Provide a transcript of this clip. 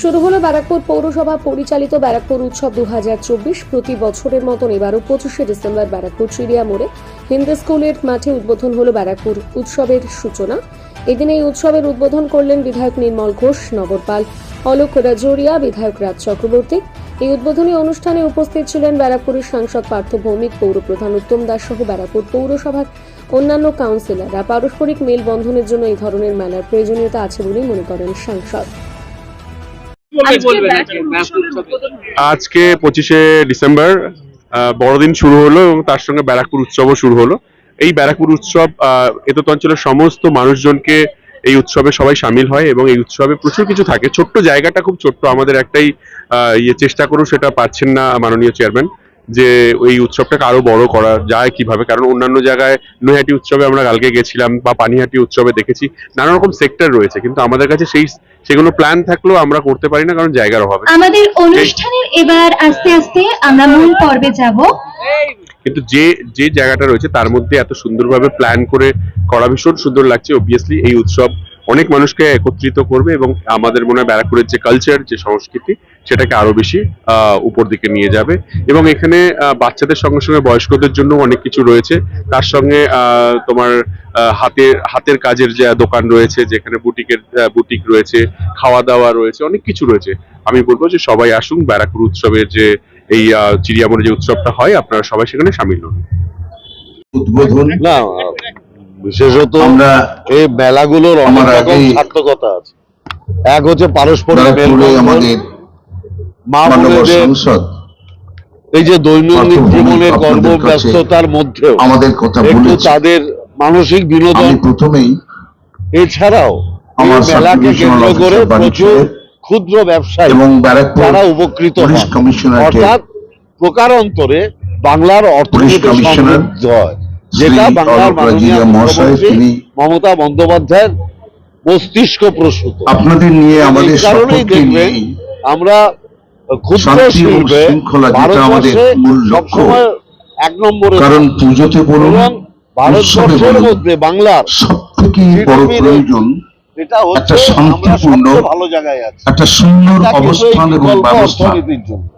শুরু হলো ব্যারাকপুর পৌরসভা পরিচালিত ব্যারাকপুর উৎসব দু হাজার চব্বিশ। প্রতি বছরের মতন এবারও পঁচিশে ডিসেম্বর ব্যারাকপুর চিড়িয়া মোড়ে হিন্দু স্কুলের মাঠে উদ্বোধন হলো ব্যারাকপুর উৎসবের সূচনা। এদিন এই উৎসবের উদ্বোধন করলেন বিধায়ক নির্মল ঘোষ, নগরপাল অলোক রাজৌরিয়া, বিধায়ক রাজ চক্রবর্তী। এই উদ্বোধনী অনুষ্ঠানে উপস্থিত ছিলেন ব্যারাকপুরের সাংসদ পার্থ ভৌমিক পৌরপ্রধান উত্তম দাস সহ ব্যারাকপুর পৌরসভার অন্যান্য কাউন্সিলররা। পারস্পরিক মেলবন্ধনের জন্য এই ধরনের মেলার প্রয়োজনীয়তা আছে বলেই মনে করেন সাংসদ। আজকে পঁচিশে ডিসেম্বর আহ, বড়দিন শুরু হলো এবং তার সঙ্গে ব্যারাকপুর উৎসবও শুরু হলো। এই ব্যারাকপুর উৎসব আহ, এতত অঞ্চলের সমস্ত মানুষজনকে এই উৎসবে সবাই সামিল হয় এবং এই উৎসবে প্রচুর কিছু থাকে। ছোট্ট জায়গাটা খুব ছোট্ট আমাদের একটাই আহ, ইয়ে চেষ্টা করুন সেটা পাচ্ছেন না মাননীয় চেয়ারম্যান। যে এই উৎসবটাকে আরও বড় করা যায় কীভাবে? কারণ অন্যান্য জায়গায় নৈহাটি উৎসবে আমরা কালকে গেছিলাম বা পানিহাটি উৎসবে দেখেছি নানা রকম সেক্টর রয়েছে। কিন্তু আমাদের কাছে সেই সেগুলো প্ল্যান থাকলেও আমরা করতে পারি না কারণ জায়গার অভাবে। আমাদের অনুষ্ঠানের এবার আস্তে আস্তে আমরা মূল পর্বে যাব। কিন্তু যে যে জায়গাটা রয়েছে তার মধ্যে এত সুন্দরভাবে প্ল্যান করে করা ভীষণ সুন্দর লাগছে। অবভিয়াসলি এই উৎসব অনেক মানুষকে একত্রিত করবে এবং আমাদের মনে হয় ব্যারাকপুরের যে কালচার যে সংস্কৃতি সেটাকে আরও বেশি আহ, উপর দিকে নিয়ে যাবে। এবং এখানে আহ, বাচ্চাদের সঙ্গে সঙ্গে বয়স্কদের জন্য অনেক কিছু রয়েছে। তার সঙ্গে আহ, তোমার আহ, হাতের হাতের কাজের যে দোকান রয়েছে যেখানে বুটিকের আহ, বুটিক রয়েছে খাওয়া দাওয়া রয়েছে অনেক কিছু রয়েছে। আমি বলব যে সবাই আসুন ব্যারাকপুর উৎসবের যে এই আহ, চিড়িয়ামোড়ে যে উৎসবটা হয় আপনারা সবাই সেখানে সামিল হন। উদ্বোধন। না বিশেষত আমরা এই মেলাগুলোর অনেক রকম সার্থকতা আছে। এক হচ্ছে পারস্পরিক আমাদের মা সংসদ এই যে দৈনন্দিন জীবনের কর্মব্যস্ততার মধ্যেও আমাদের কথা একটু তাদের মানসিক বিনোদন প্রথমেই এছাড়াও আমার মেলাকে কেন্দ্র করে প্রচুর ক্ষুদ্র ব্যবসায়ী এবং যারা উপকৃত অর্থাৎ প্রকারান্তরে বাংলার অর্থনীতি সমৃদ্ধ হয়। যেটা বাংলার মাননীয় মুখ্যমন্ত্রী মমতা বন্দ্যোপাধ্যায়ের মস্তিষ্ক প্রসূত। আপনাদের নিয়ে আমাদের কারণেই দেখবেন আমরা ক্ষুদ্র শিল্পে শৃঙ্খলা যেটা আমাদের ভারতবর্ষে মূল লক্ষ্য। সবসময় এক নম্বরে কারণ পুজোতে বলুন ভারতবর্ষের মধ্যে বাংলার সব থেকে বড় প্রয়োজন এটা হচ্ছে একটা শান্তিপূর্ণ ভালো জায়গায় আছি। একটা সুন্দর অবস্থান এবং ব্যবস্থা। জন্য।